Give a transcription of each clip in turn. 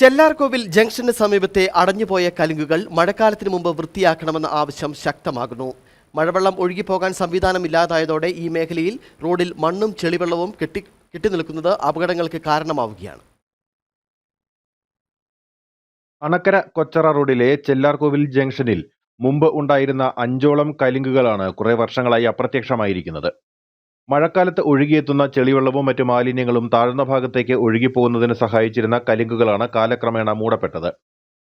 Chellarkovil junction സമീപത്തെ അടഞ്ഞുപോയ കലുങ്കുകൾ മഴക്കാലത്തിന് മുമ്പ് വൃത്തിയാക്കണമെന്ന ആവശ്യം ശക്തമാകുന്നു. മഴവെള്ളം ഒഴുകിപ്പോകാൻ സംവിധാനമില്ലാതായതോടെ ഈ മേഖലയിൽ റോഡിൽ മണ്ണും ചെളിവെള്ളവും കെട്ടി കെട്ടിനിൽക്കുന്നത് അപകടങ്ങൾക്ക് കാരണമാവുകയാണ്. അണക്കര കൊച്ചറ റോഡിലെ ചെല്ലാർകോവിൽ ജംഗ്ഷനിൽ മുമ്പ് ഉണ്ടായിരുന്ന അഞ്ചോളം കലുങ്കുകളാണ് കുറെ വർഷങ്ങളായി അപ്രത്യക്ഷമായിരിക്കുന്നത്. മഴക്കാലത്ത് ഒഴുകിയെത്തുന്ന ചെളിവെള്ളവും മറ്റു മാലിന്യങ്ങളും താഴ്ന്ന ഭാഗത്തേക്ക് ഒഴുകിപ്പോകുന്നതിന് സഹായിച്ചിരുന്ന കലുങ്കുകളാണ് കാലക്രമേണ മൂടപ്പെട്ടത്.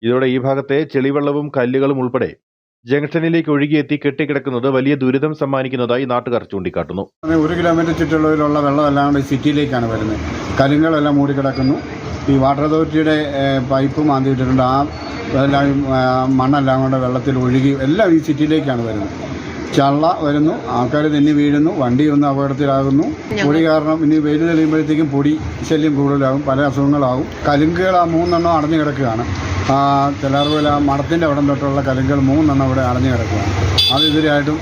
ഇതോടെ ഈ ഭാഗത്തെ ചെളിവെള്ളവും കല്ലുകളും ഉൾപ്പെടെ ജംഗ്ഷനിലേക്ക് ഒഴുകിയെത്തി കെട്ടിക്കിടക്കുന്നത് വലിയ ദുരിതം സമ്മാനിക്കുന്നതായി നാട്ടുകാർ ചൂണ്ടിക്കാട്ടുന്നു. ഒരു കിലോമീറ്റർ ചുറ്റളവിലുള്ള വെള്ളമെല്ലാം സിറ്റിയിലേക്കാണ് വരുന്നത്. കലുങ്കളെല്ലാം മൂടിക്കിടക്കുന്നു. ഈ വാട്ടർ അതോറിറ്റിയുടെ പൈപ്പ് മാന്തിയിട്ടിട്ടുണ്ട്. ആ, മണ്ണെല്ലാം കൊണ്ട് വെള്ളത്തിൽ ഒഴുകി എല്ലാം ഈ സിറ്റിയിലേക്കാണ് വരുന്നത്. ചള്ള വരുന്നു. ആൾക്കാർ തെന്നി വീഴുന്നു. വണ്ടി ഒന്ന് അപകടത്തിലാകുന്നു. പൊടി കാരണം ഇനി വെയിൽ തെളിയുമ്പോഴത്തേക്കും പൊടി ശല്യം കൂടുതലാകും. പല അസുഖങ്ങളാകും. കലുങ്കുകൾ ആ മൂന്നെണ്ണം അടഞ്ഞു കിടക്കുകയാണ്. ആ ചിലർപോലെ ആ മഠത്തിന്റെ അവിടം തൊട്ടുള്ള കലുങ്കുകൾ മൂന്നെണ്ണം ഇവിടെ അടഞ്ഞു കിടക്കുകയാണ്. അതെതിരായിട്ടും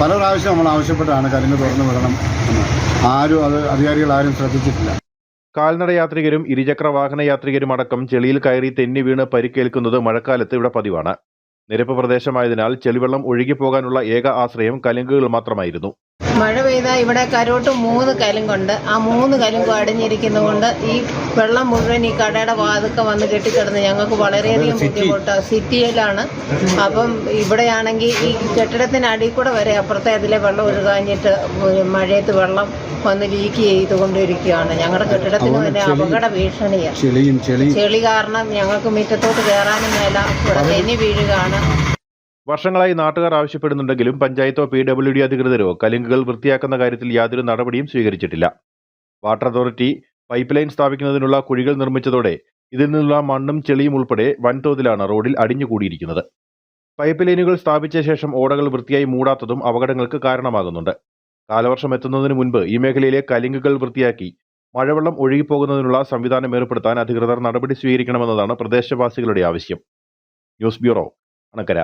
പല പ്രാവശ്യം നമ്മൾ ആവശ്യപ്പെട്ടാണ് കലുങ്ക് തുറന്നു വിടണം എന്ന്. ആരും അത് അധികാരികൾ ആരും ശ്രദ്ധിച്ചിട്ടില്ല. കാൽനട യാത്രികരും ഇരുചക്ര വാഹന യാത്രികരും അടക്കം ചെളിയിൽ കയറി തെന്നി വീണ് പരിക്കേൽക്കുന്നത് മഴക്കാലത്ത് ഇവിടെ പതിവാണ്. നിരപ്പ് പ്രദേശമായതിനാൽ ചെളിവെള്ളം ഒഴുകിപ്പോകാനുള്ള ഏക ആശ്രയം കലുങ്കുകൾ മാത്രമായിരുന്നു മഴ പെയ്താൽ ഇവിടെ കരോട്ട് മൂന്ന് കലുങ്കുണ്ട് ആ മൂന്ന് കലുങ്കും അടിഞ്ഞിരിക്കുന്നതുകൊണ്ട് ഈ വെള്ളം മുഴുവൻ ഈ കടയുടെ വാതുക്കെ വന്ന് കെട്ടിക്കിടന്ന് ഞങ്ങൾക്ക് വളരെയധികം ബുദ്ധിമുട്ട്. സിറ്റിയിലാണ്. അപ്പം ഇവിടെയാണെങ്കിൽ ഈ കെട്ടിടത്തിന് അടിയിൽ കൂടെ വരെ അപ്പുറത്തെ അതിലെ വെള്ളം ഒഴുകാഞ്ഞിട്ട് മഴയത്ത് വെള്ളം വന്ന് ലീക്ക് ചെയ്തുകൊണ്ടിരിക്കുകയാണ്. ഞങ്ങളുടെ കെട്ടിടത്തിന് തന്നെ അപകട ഭീഷണിയാണ് ചെളി കാരണം ഞങ്ങൾക്ക് മുറ്റത്തോട്ട് കയറാനും മേല ഇവിടെ തെന്നി വീഴുകയാണ്. വർഷങ്ങളായി നാട്ടുകാർ ആവശ്യപ്പെടുന്നുണ്ടെങ്കിലും പഞ്ചായത്തോ പി ഡബ്ല്യു ഡി അധികൃതരോ കലിങ്കുകൾ വൃത്തിയാക്കുന്ന കാര്യത്തിൽ യാതൊരു നടപടിയും സ്വീകരിച്ചിട്ടില്ല. വാട്ടർ അതോറിറ്റി പൈപ്പ് ലൈൻ സ്ഥാപിക്കുന്നതിനുള്ള കുഴികൾ നിർമ്മിച്ചതോടെ ഇതിൽ നിന്നുള്ള മണ്ണും ചെളിയും ഉൾപ്പെടെ വൻതോതിലാണ് റോഡിൽ അടിഞ്ഞുകൂടിയിരിക്കുന്നത്. പൈപ്പ് ലൈനുകൾ സ്ഥാപിച്ച ശേഷം ഓടകൾ വൃത്തിയായി മൂടാത്തതും അപകടങ്ങൾക്ക് കാരണമാകുന്നുണ്ട്. കാലവർഷം എത്തുന്നതിന് മുൻപ് ഈ മേഖലയിലെ കലിങ്കുകൾ വൃത്തിയാക്കി മഴവെള്ളം ഒഴുകിപ്പോകുന്നതിനുള്ള സംവിധാനം ഏർപ്പെടുത്താൻ അധികൃതർ നടപടി സ്വീകരിക്കണമെന്നതാണ് പ്രദേശവാസികളുടെ ആവശ്യം. News bureau Anakkara.